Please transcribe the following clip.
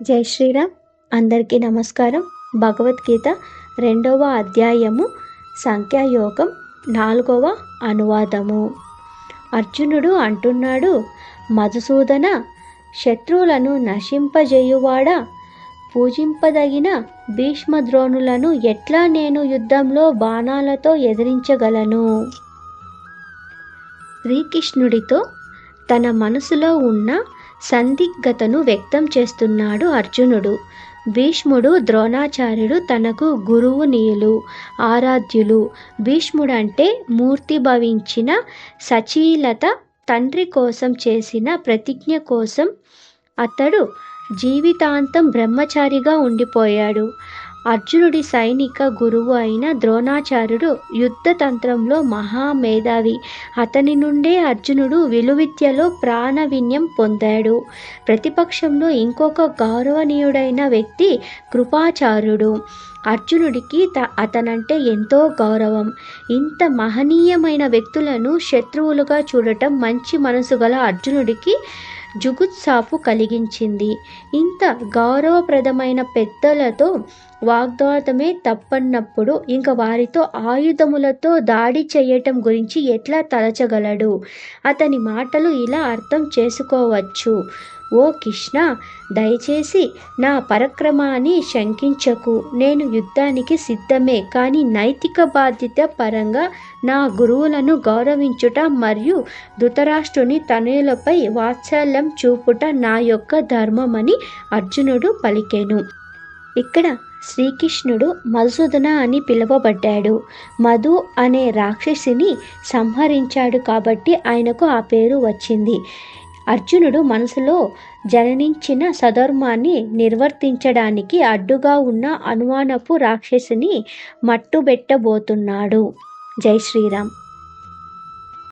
జై శ్రీరామ్. అందరికీ నమస్కారం. భగవద్గీత రెండవ అధ్యాయము సంఖ్యాయోగం నాలుగవ అనువాదము. అర్జునుడు అంటున్నాడు మధుసూదన శత్రువులను నశింపజేయువాడా పూజింపదగిన భీష్మద్రోణులను ఎట్లా నేను యుద్ధంలో బాణాలతో ఎదిరించగలను? శ్రీకృష్ణుడితో తన మనసులో ఉన్న సందిగ్ధతను వ్యక్తం చేస్తున్నాడు అర్జునుడు. భీష్ముడు ద్రోణాచార్యుడు తనకు గురువు నీయులు ఆరాధ్యులు. భీష్ముడంటే మూర్తి భవించిన సచీలత తండ్రి కోసం చేసిన ప్రతిజ్ఞ కోసం అతడు జీవితాంతం బ్రహ్మచారిగా ఉండిపోయాడు. అర్జునుడి సైనిక గురువు అయిన ద్రోణాచార్యుడు యుద్ధ తంత్రంలో మహామేధావి. అతని నుండే అర్జునుడు విలువిద్యలో ప్రాణవిన్యం పొందాడు. ప్రతిపక్షంలో ఇంకొక గౌరవనీయుడైన వ్యక్తి కృపాచార్యుడు. అర్జునుడికి త అతనంటే ఎంతో గౌరవం. ఇంత మహనీయమైన వ్యక్తులను శత్రువులుగా చూడటం మంచి మనసు గల అర్జునుడికి జుగుత్సాపు కలిగించింది. ఇంత గౌరవప్రదమైన పెద్దలతో వాగ్దాతమే తప్పన్నప్పుడు ఇంక వారితో ఆయుధములతో దాడి చేయటం గురించి ఎట్లా తలచగలడు? అతని మాటలు ఇలా అర్థం చేసుకోవచ్చు. ఓ కృష్ణ దయచేసి నా పరక్రమాన్ని శంకించకు. నేను యుద్ధానికి సిద్ధమే కానీ నైతిక బాధ్యత పరంగా నా గురువులను గౌరవించుట మరియు ధృతరాష్ట్రుని తనయులపై వాత్సల్యం చూపుట నా యొక్క ధర్మమని అర్జునుడు పలికెను. ఇక్కడ శ్రీకృష్ణుడు మధుసూదన అని పిలువబడ్డాడు. మధు అనే రాక్షసిని సంహరించాడు కాబట్టి ఆయనకు ఆ పేరు వచ్చింది. అర్జునుడు మనసులో జననించిన సధర్మాన్ని నిర్వర్తించడానికి అడ్డుగా ఉన్న అనుమానపు రాక్షసిని మట్టుబెట్టబోతున్నాడు. జై శ్రీరామ్.